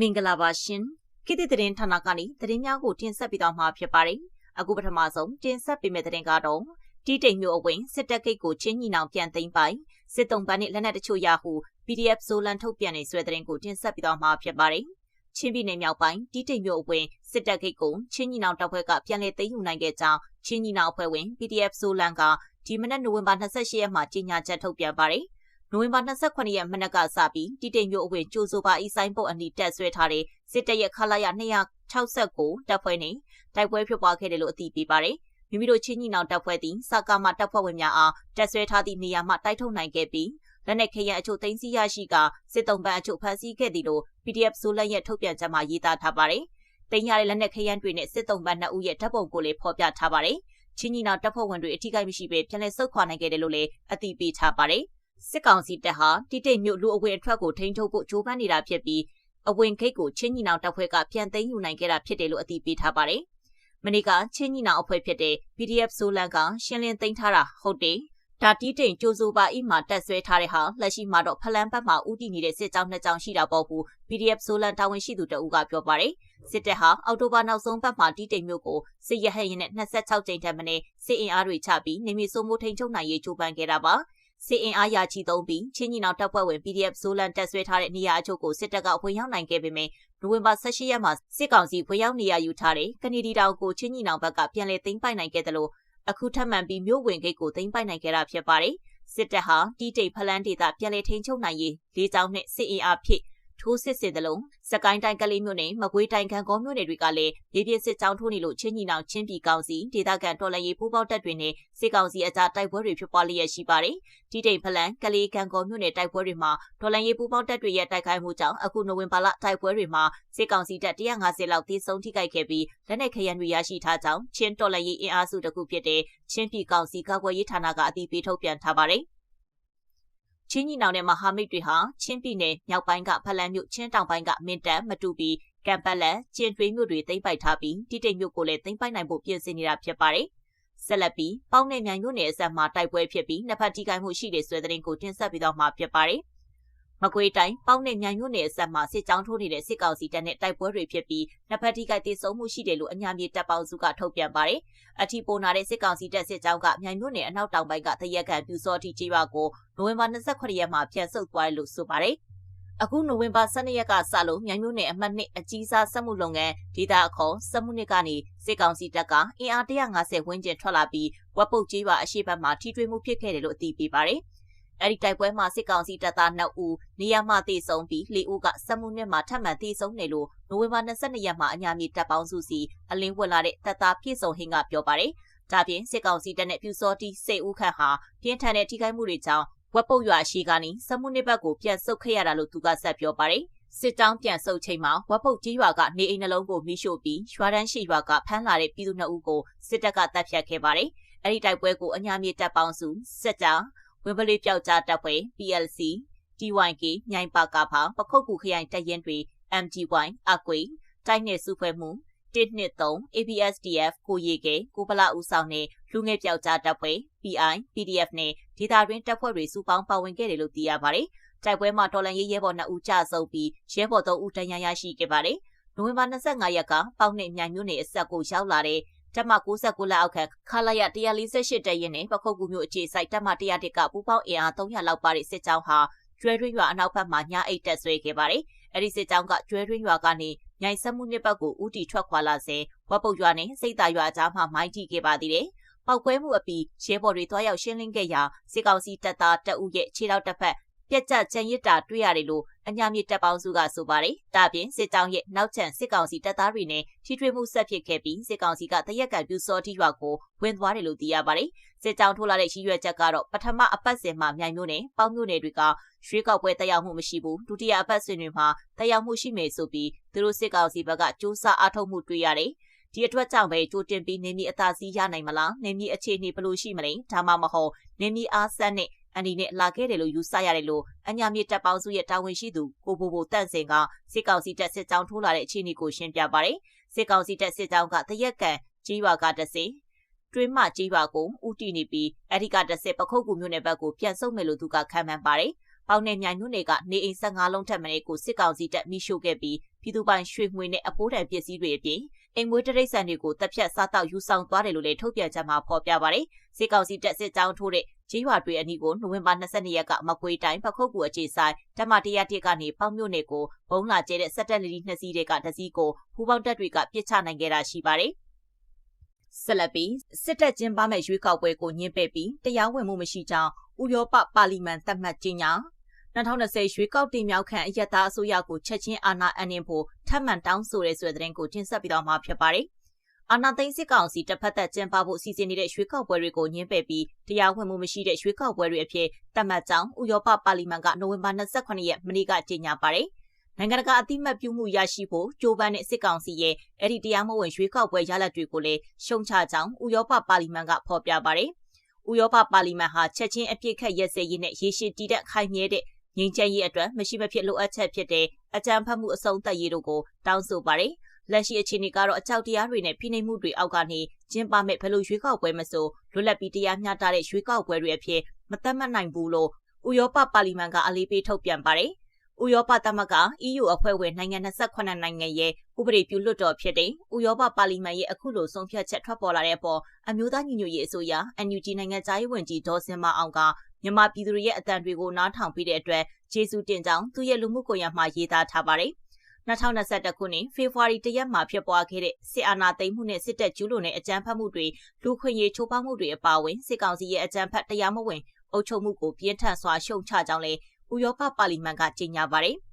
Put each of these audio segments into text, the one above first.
မင်္ဂလာပါရှင်ခေတ်သစ်သတင်းဌာနကနေသတင်းများကိုတင်ဆက်ပေးသွားမှာဖြစ်ပါတယ်အခုပထမဆုံးတင်ဆက်ပေးမယ့်သတင်းကတော့တီးတိမ်မျိုးအဝင်စစ်တပ်ဂိတ်ကိုချင်းညီနောင်ပြန်သိမ်းပိုင်စစ်တုံးပန်းနဲ့လက်နက်တချို့ရဟု PDF ဇိုလန်ထုတ်ပြန်နေဆွဲသတင်းကိုတင်ဆက်ပေးသွားမှာဖြစ်ပါတယ်ချင်းပြည်နယ်မြောက်ပိုင်းတီးတိမ်မျိုးအဝင်စစ်တပ်ဂိတ်ကိုချင်းညီနောင်တပ်ဖွဲ့ကပြန်လည်သိမ်းယူနိုင်ခဲ့ကြောင်းချင်းညီနောင်အဖွဲ့ဝင် PDF ဇိုလန်ကဒီမနက်နိုဝင်ဘာ28ရက်မှာကြေညာချက်ထုတ်ပြန်ပါတယ် နိုဝင်ဘာ28ရက်မနက်ကစပြီးတီတိမ်မျိုးအဝေကျိုးဆိုပါအီဆိုင်ပုတ်အနီးတက်ဆွဲထားတဲ့စစ်တပ်ရဲ့ခလာရ269တပ်ဖွဲ့နဲ့တိုက်ပွဲဖြစ်ပွားခဲ့တယ်လို့အသိပေးပါတယ်။မိမိတို့ချင်းညီနောင်တပ်ဖွဲ့သည်စကားမတပ်ဖွဲ့ဝင်များအားတက်ဆွဲထားသည့်နေရာမှတိုက်ထုတ်နိုင်ခဲ့ပြီးလက်နက်ခဲယံအချို့သိမ်းဆည်းရရှိကစစ်တုံးပန်းအချို့ဖမ်းဆီးခဲ့သည်လို့ PDF ဇိုလန်ရဲ့ထုတ်ပြန်ချက်မှာရေးသားထားပါတယ်။တင်ရတဲ့လက်နက်ခဲယံတွေနဲ့စစ်တုံးပန်း2ဦးရဲ့ဓာတ်ပုံကိုလည်းဖော်ပြထားပါတယ်။ချင်းညီနောင်တပ်ဖွဲ့ဝင်တွေအထိကိမရှိဘဲပြန်လည်ဆုတ်ခွာနိုင်ခဲ့တယ်လို့လည်းအသိပေးထားပါတယ်။ စစ်ကောင်စီတပ်ဟာတိတိတ်မြို့လူအဝင်အထွက်ကိုထိန်းချုပ်ဖို့ကြိုးပမ်းနေတာဖြစ်ပြီးအဝင်ဂိတ်ကိုချင်းညီနောင်တပ်ဖွဲ့ကပြန်သိမ်းယူနိုင်ခဲ့တာဖြစ်တယ်လို့အသိပေးထားပါတယ်။မနေ့ကချင်းညီနောင်အဖွဲ့ဖြစ်တဲ့ PDF ဆိုလန်ကရှင်းလင်းသိမ်းထားတာဟုတ်တယ်။ဒါတီးတိမ်ကြိုးစိုးပါအိမှာတက်ဆွဲထားတဲ့ဟာလက်ရှိမှာတော့ဖလန်ဘက်မှာဥတီနေတဲ့စစ်ကြောင်းနှစ်ကြောင်းရှိတာပေါ့ဘူး PDF ဆိုလန်တာဝန်ရှိသူတအူးကပြောပါတယ်။စစ်တပ်ဟာအော်တိုဘာနောက်ဆုံးပတ်မှာတီးတိမ်မျိုးကိုစစ်ရဟရင်နဲ့26ကြိမ်ထက်မနည်းစစ်အင်အားတွေချပြီးနေမီစိုးမိုးထိန်ချုပ်နိုင်ရေးကြိုးပမ်းခဲ့တာပါ။ စစ်အင်အားရာချီသုံးပြီးချင်းညီနောင်တပ်ဖွဲ့ဝင် PDF ဇိုလန်တက်ဆွဲထားတဲ့နေရာအချို့ကိုစစ်တပ်ကဝင်ရောက်နိုင်ခဲ့ပေမယ့်နိုဝင်ဘာ18ရက်မှာစစ်ကောင်စီဝင်ရောက်နေရာယူထားတဲ့ကနေဒီတောင်ကိုချင်းညီနောင်ဘက်ကပြန်လည်သိမ်းပိုက်နိုင်ခဲ့တယ်လို့အခုထပ်မံပြီးမြို့ဝင်ဂိတ်ကိုသိမ်းပိုက်နိုင်ခဲ့တာဖြစ်ပါတယ်စစ်တပ်ဟာတီးတိတ်ဖလန်းဒေသပြန်လည်ထိန်းချုပ်နိုင်ရေးလေးချောင်းနဲ့စစ်အင်အားဖြည့် ထိုးစစ်ဆင်တယ်လို့စကိုင်းတိုင်းကလေးမြို့နယ်မကွေးတိုင်းခံကောမြို့နယ်တွေကလည်းမြေပြင်စစ်ကြောင်းထိုးနေလို့ချင်းညီနောင်ချင်းပြည်ကောင်စီဒေသခံတော်လှန်ရေးပူးပေါင်းတပ်တွေနဲ့စစ်ကောင်စီအကြားတိုက်ပွဲတွေဖြစ်ပွားလျက်ရှိပါတယ်။ဒီတိမ်ဖလန်ကလေးခံကောမြို့နယ်တိုက်ပွဲတွေမှာတော်လှန်ရေးပူးပေါင်းတပ်တွေရဲ့တိုက်ခိုက်မှုကြောင့်အခုနိုဝင်ဘာလတိုက်ပွဲတွေမှာစစ်ကောင်စီတပ်150လောက်တိစုံထိခိုက်ခဲ့ပြီးလက်နက်ခရံတွေရရှိထားကြောင်းချင်းတော်လှန်ရေးအင်အားစုတစ်ခုဖြစ်တဲ့ချင်းပြည်ကောင်စီကာကွယ်ရေးဌာနကအတည်ပြုထုတ်ပြန်ထားပါတယ်။ ချင်းညီနောင်နဲ့မဟာမိတ်တွေဟာချင်းပြည်နယ်မြောက်ပိုင်းကဖလန်းမြို့ချင်းတောင်ပိုင်းကမင်းတပ်မတူပီကံပတ်လက်ကျင်တွင်းမြို့တွေသိမ်းပိုက်ထားပြီးတိတိတ်မြို့ကိုလည်းသိမ်းပိုက်နိုင်ဖို့ပြင်ဆင်နေတာဖြစ်ပါတယ်။ဆက်လက်ပြီးပေါင်းနဲ့မြိုင်မြို့နယ်အစပ်မှာတိုက်ပွဲဖြစ်ပြီးနှစ်ဖက်ထိခိုက်မှုရှိတဲ့ဆွဲတဲ့ရင်ကိုတင်ဆက်ပြီးတော့မှာဖြစ်ပါတယ်။ မကွေးတိုင်းပေါင်းနဲ့မြိုင်မြို့နယ်အစပ်မှာစစ်ကြောင်းထိုးနေတဲ့စစ်ကောင်စီတပ်နဲ့တိုက်ပွဲတွေဖြစ်ပြီးနှစ်ဖက်ထိခိုက်ဒေဆုံးမှုရှိတယ်လို့အညာမြေတပ်ပေါင်းစုကထုတ်ပြန်ပါတယ်။အထီပိုနာတဲ့စစ်ကောင်စီတပ်စစ်ကြောင်းကမြိုင်မြို့နယ်အနောက်တောင်ပိုင်းကတရက်ကန်ပြူစောတိကျေးရွာကိုနိုဝင်ဘာ29ရက်မှာပြန်ဆုတ်သွားတယ်လို့ဆိုပါတယ်။အခုနိုဝင်ဘာ12ရက်ကစလို့မြိုင်မြို့နယ်အမှတ်2အကြီးစားစက်မှုလုပ်ငန်းဒေသအခေါ်စက်မှုနှစ်ကနေစစ်ကောင်စီတပ်ကအင်အား150ဝန်းကျင်ထွက်လာပြီးဝက်ပုတ်ကြီးရွာအရှိတ်ဘက်မှာထိတွေ့မှုဖြစ်ခဲ့တယ်လို့အသိပေးပါတယ်။ အဲ့ဒီတိုက်ပွဲမှာစစ်ကောင်စီတပ်သား2ဦးနေရာမှာတေဆုံးပြီး4ဦးကစက်မှုနှစ်မှာထပ်မံတေဆုံးနေလို့နိုဝင်ဘာ22ရက်မှာအညာမြေတပ်ပေါင်းစုစီအလင်းဝင်လာတဲ့တပ်သားပြည့်စုံဟင်းကပြောပါတယ်။ဒါပြင်စစ်ကောင်စီတပ်နဲ့ပြူစောတီစေဦးခန့်ဟာပြင်းထန်တဲ့ထိခိုက်မှုတွေကြောင့်ဝက်ပုတ်ရွာရှိကနေစက်မှုနှစ်ဘက်ကိုပြန်ဆုတ်ခဲ့ရတာလို့သူကဆက်ပြောပါတယ်။စစ်တောင်းပြန်ဆုတ်ချိန်မှာဝက်ပုတ်ကြီးရွာကနေအိမ်နှလုံးကိုမိရှို့ပြီးရွာတန်းရှိရွာကဖမ်းလာတဲ့ပြည်သူနှစ်ဦးကိုစစ်တပ်ကတပ်ဖြတ်ခဲ့ပါတယ်။အဲ့ဒီတိုက်ပွဲကိုအညာမြေတပ်ပေါင်းစုစစ်ကြောင်း ဝင်းပလေးပြောက်ကြားတပ်ဖွဲ့ PLC TYK မြိုင်ပါကဖာပခုတ်ကူခရိုင်တရင်တွေ MGY အကွေတိုက်နယ်စုဖွဲ့မှု123 ABSDF ကိုရီကဲကိုပလာဦးဆောင်နဲ့လူငယ်ပြောက်ကြားတပ်ဖွဲ့ PI PDF နဲ့ဒေသတွင်းတပ်ဖွဲ့တွေစုပေါင်းပါဝင်ခဲ့တယ်လို့သိရပါတယ်။တိုက်ပွဲမှာတော်လန်ရေးရဲဘော်2ဦးကြာဆုံးပြီးရဲဘော်3ဦးတန်ရာရရှိခဲ့ပါတယ်။နိုဝင်ဘာ25ရက်ကပေါက်နဲ့မြိုင်မြို့နယ်အဆက်ကိုရောက်လာတဲ့ တပ်မ69လက်အောက်ခံခလာရ148တပ်ရင်းနဲ့ပခုတ်ကူမျိုးအခြေစိုက်တပ်မ101ကပူပေါင်းအင်အား300လောက်ပါတဲ့စစ်ကြောင်းဟာကျွဲရင်းရွာအနောက်ဘက်မှာညအိတ်တက်ဆွဲခဲ့ပါတယ်။အဲဒီစစ်ကြောင်းကကျွဲရင်းရွာကနေမြိုင်ဆက်မှုနှစ်ဘက်ကိုဥတီထွက်ခွာလာစဉ်ဝက်ပုတ်ရွာနဲ့စိတ်သာရွာကြားမှာမိုင်းထိခဲ့ပါသေးတယ်။ပောက်ကွဲမှုအပြီးရဲဘော်တွေတွားရောက်ရှင်းလင်းခဲ့ရာစစ်ကောင်စီတပ်သားတပ်ဦးရဲ့ခြေထောက်တစ်ဖက် ပြက်ကျချန်ရစ်တာတွေ့ရတယ်လို့အညာမြေတပ်ပေါင်းစုကဆိုပါတယ်။ဒါပြင်စစ်ကြောင်းရဲ့နောက်ချန်စစ်ကောင်စီတပ်သားတွေနဲ့ထိထွေးမှုဆက်ဖြစ်ခဲ့ပြီးစစ်ကောင်စီကတရက်ကန်ပြူစောတိရွာကိုဝင်သွားတယ်လို့သိရပါတယ်။စစ်ကြောင်းထိုးလာတဲ့ရည်ရွယ်ချက်ကတော့ပထမအပတ်စဉ်မှာမြိုင်မြို့နယ်ပေါင်းမြို့နယ်တွေကရွှေကောက်ပွဲတက်ရောက်မှုမရှိဘူးဒုတိယအပတ်စဉ်တွေမှာတက်ရောက်မှုရှိမယ်ဆိုပြီးသူတို့စစ်ကောင်စီဘက်ကစူးစမ်းအားထုတ်မှုတွေ့ရတယ်။ဒီအတွက်ကြောင့်ပဲကြိုတင်ပြီးနေမီအသာစီးရနိုင်မလားနေမီအခြေအနေဘယ်လိုရှိမလဲဒါမှမဟုတ်နေမီအားဆက်နဲ့ အန်ဒီနဲ့လာခဲ့တယ်လို့ယူဆရတယ်လို့အညာမြေတပ်ပေါင်းစုရဲ့တာဝန်ရှိသူကိုဘိုဘိုတန့်စင်ကစစ်ကောင်စီတပ်စစ်ကြောင်းထိုးလာတဲ့အခြေအနေကိုရှင်းပြပါတယ်။စစ်ကောင်စီတပ်စစ်ကြောင်းကတရက်ကန်ကြီးရွာကတစေတွင်းမကြီးရွာကိုဥတီနေပြီးအဲဒီကတဆပခုတ်ကူမြို့နယ်ဘက်ကိုပြန်ဆုတ်မယ်လို့သူကခံမှန်းပါတယ်။ပေါင်းနယ်မြိုင်မြို့နယ်ကနေအိမ်15လုံးထက်မနည်းကိုစစ်ကောင်စီတပ်မိရှို့ခဲ့ပြီးပြည်သူပိုင်ရွှေငွေနဲ့အပိုးတန်ပစ္စည်းတွေအပြင် အိမ်မွေးတရိတ်ဆန်တွေကိုတပ်ဖြတ်စားတောက်ယူဆောင်သွားတယ်လို့လည်းထုတ်ပြန်ချက်မှာဖော်ပြပါတယ်။စစ်ကောင်စီတပ်စစ်ကြောင်းထိုးတဲ့ကြေးရွာတွေအနီးကိုနိုဝင်ဘာ22ရက်ကမကွေးတိုင်းပခုတ်ကူအခြေဆိုင်တမတရတစ်ကနေပေါင်းမြို့နယ်ကိုဘုံလာကျဲတဲ့စက်တက်လီလီနှစ်စီးတွေကတစီးကိုဖူးပေါင်းတပ်တွေကပြစ်ချနိုင်ခဲ့တာရှိပါတယ်။ဆက်လက်ပြီးစစ်တပ်ကျင်းပမဲ့ရွေးကောက်ပွဲကိုညှင်းပယ်ပြီးတရားဝင်မှုမရှိကြောင်းဥရောပပါလီမန်သတ်မှတ်ကြေညာ 2020ရွေးကောက်တင်မြောက်ခံအယက်သားအစိုးရကိုချက်ချင်းအာဏာအနှင်းဖို့ထပ်မံတောင်းဆိုရဲဆိုတဲ့သတင်းကိုတင်ဆက်ပြီးတော့မှာဖြစ်ပါတယ်။အာဏာသိမ်းစစ်ကောင်စီတပ်ဖက်သက်ကျင်းပဖို့စီစဉ်နေတဲ့ရွေးကောက်ပွဲတွေကိုညှင်းပယ်ပြီးတရားဝင်မှုမရှိတဲ့ရွေးကောက်ပွဲတွေအဖြစ်သတ်မှတ်ကြောင်းဥရောပပါလီမန်ကနိုဝင်ဘာ28ရက်မနေ့ကကြေညာပါတယ်။နိုင်ငံတကာအသိမှတ်ပြုမှုရရှိဖို့ကြိုးပမ်းတဲ့စစ်ကောင်စီရဲ့အဲ့ဒီတရားမဝင်ရွေးကောက်ပွဲရလဒ်တွေကိုလည်းရှုံချကြောင်းဥရောပပါလီမန်ကဖော်ပြပါတယ်။ဥရောပပါလီမန်ဟာချက်ချင်းအပြစ်ခတ်ရက်စဲရေးနဲ့ရေရှည်တည်တဲ့ခိုင်မြဲတဲ့ ငြိမ်းချမ်းရေးအတွက်မရှိမဖြစ်လိုအပ်ချက်ဖြစ်တဲ့အကြံဖတ်မှုအဆုံးသတ်ရေးတို့ကိုတောင်းဆိုပါတယ်။လက်ရှိအခြေအနေကတော့အကြောက်တရားတွေနဲ့ဖိနှိပ်မှုတွေအောက်ကနေကျင်းပမဲ့ဘယ်လိုရွေးကောက်ပွဲမဆိုလွတ်လပ်ပြီးတရားမျှတတဲ့ရွေးကောက်ပွဲတွေအဖြစ်မသတ်မှတ်နိုင်ဘူးလို့ဥရောပပါလီမန်ကအလေးပေးထုတ်ပြန်ပါတယ်။ ဥရောပသမဂ္ဂ EU အဖွဲ့ဝင်နိုင်ငံ28နိုင်ငံရဲ့ဥပဒေပြုလွှတ်တော်ဖြစ်တဲ့ဥရောပပါလီမန်ရဲ့အခုလိုဆုံးဖြတ်ချက်ထွက်ပေါ်လာတဲ့အပေါ်အမျိုးသားညီညွတ်ရေးအစိုးရ NUG နိုင်ငံသားရေးဝန်ကြီးဒေါ်စင်မအောင်ကမြန်မာပြည်သူတွေရဲ့အတန်တွေကိုနားထောင်ပြီးတဲ့အတွက်ကျေးဇူးတင်ကြောင်းသူရဲ့လူမှုကွန်ရက်မှာရေးသားထားပါတယ်။2021ခုနှစ်ဖေဖော်ဝါရီတရက်မှာဖြစ်ပွားခဲ့တဲ့စစ်အာဏာသိမ်းမှုနဲ့စစ်တပ်ကျူးလွန်တဲ့အကြမ်းဖက်မှုတွေလူခွင့်ရေးချိုးဖောက်မှုတွေအပါအဝင်စစ်ကောင်စီရဲ့အကြမ်းဖက်တရားမဝင်အုပ်ချုပ်မှုကိုပြင်းထန်စွာရှုံချကြောင်းလည်း ဥရောပပါလီမန်ကကြေညာပါတယ်။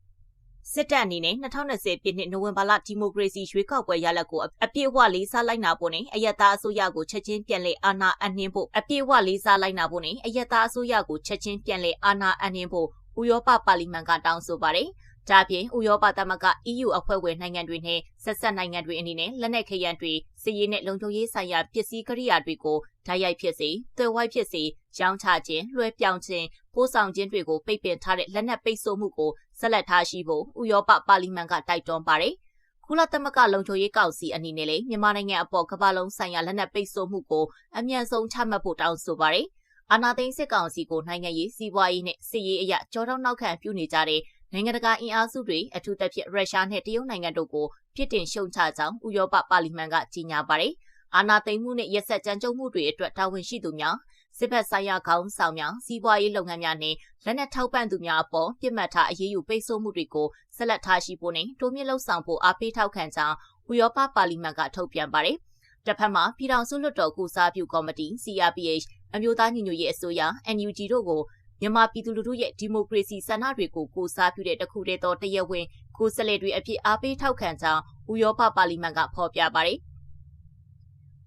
စစ်တပ်အနေနဲ့2020ပြည့်နှစ်နိုဝင်ဘာလဒီမိုကရေစီရွေးကောက်ပွဲရလဒ်ကိုအပြည့်အဝလေးစားလိုက်နာဖို့နဲ့အယက်သားအစိုးရကိုချက်ချင်းပြန်လည်အာဏာအနှင်းဖို့အပြည့်အဝလေးစားလိုက်နာဖို့နဲ့အယက်သားအစိုးရကိုချက်ချင်းပြန်လည်အာဏာအနှင်းဖို့ဥရောပပါလီမန်ကတောင်းဆိုပါတယ်။ ဒါပြင်ဥရောပသမဂ္ဂ EU အဖွဲ့ဝင်နိုင်ငံတွေနဲ့ဆက်ဆက်နိုင်ငံတွေအနေနဲ့လက်နက်ခဲယမ်းတွေစစ်ရေးနဲ့လုံခြုံရေးဆိုင်ရာပစ္စည်းကိရိယာတွေကိုဓာတ်ရိုက်ဖြစ်စေ၊သွယ်ဝိုက်ဖြစ်စေရောင်းချခြင်း၊လွှဲပြောင်းခြင်း၊ပို့ဆောင်ခြင်းတွေကိုပိတ်ပင်ထားတဲ့လက်နက်ပိတ်ဆို့မှုကိုဆက်လက်ထားရှိဖို့ဥရောပပါလီမန်ကတိုက်တွန်းပါတယ်။ကုလသမဂ္ဂလုံခြုံရေးကောင်စီအနေနဲ့လည်းမြန်မာနိုင်ငံအပေါ်ကမ္ဘာလုံးဆိုင်ရာလက်နက်ပိတ်ဆို့မှုကိုအမြန်ဆုံးချမှတ်ဖို့တောင်းဆိုပါတယ်။အာနာသိန်းစစ်ကောင်စီကိုနိုင်ငံရေးစီးပွားရေးနဲ့စစ်ရေးအရာကြောတောင်းနောက်ခံပြုနေကြတဲ့ နိုင်ငံတကာအင်အားစုတွေအထူးသဖြင့်ရုရှားနဲ့တရုတ်နိုင်ငံတို့ကိုပြစ်တင်ရှုံချကြောင်းဥရောပပါလီမန်ကကြေညာပါတယ်။အာနာသိန်းမှုနဲ့ရက်ဆက်ကြမ်းကြုတ်မှုတွေအတွက်တာဝန်ရှိသူများစစ်ဘက်ဆိုင်ရာခေါင်းဆောင်များစီးပွားရေးလုပ်ငန်းများနဲ့လက်နက်ထောက်ပံ့သူများအပေါ်ပြစ်မှတ်ထားအရေးယူပိတ်ဆို့မှုတွေကိုဆက်လက်ထားရှိဖို့နဲ့တိုးမြင့်လှုပ်ဆောင်ဖို့အားပေးထောက်ခံကြောင်းဥရောပပါလီမန်ကထုတ်ပြန်ပါတယ်။တစ်ဖက်မှာပြည်ထောင်စုလွှတ်တော်ကုစားပြုကော်မတီ CRPH အမျိုးသားညီညွတ်ရေးအစိုးရ NUG တို့ကို မြန်မာပြည်သူလူထုရဲ့ဒီမိုကရေစီဆန္ဒတွေကိုကိုစားပြုတဲ့တခုတည်းသောတရားဝင်ကိုယ်စားလှယ်တွေအဖြစ်အားပေးထောက်ခံကြောင်းဥရောပပါလီမန်ကဖော်ပြပါတယ်။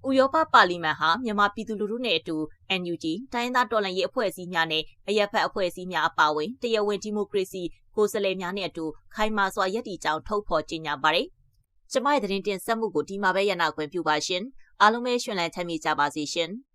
ဥရောပပါလီမန်ဟာမြန်မာပြည်သူလူထုနဲ့အတူ NUG တိုင်းသားတော်လှန်ရေးအဖွဲ့အစည်းများနဲ့အရက်ဖက်အဖွဲ့အစည်းများအပါအဝင်တရားဝင်ဒီမိုကရေစီကိုယ်စားလှယ်များနဲ့အတူခိုင်မာစွာရည်တည်ကြောင်းထုတ်ဖော်ကြေညာပါတယ်ကျမရဲ့သတင်းတင်ဆက်မှုကိုဒီမှာပဲရနာခွင့်ပြုပါရှင်အားလုံးပဲရှင်လန်းချမ်းမြေ့ကြပါစေရှင်။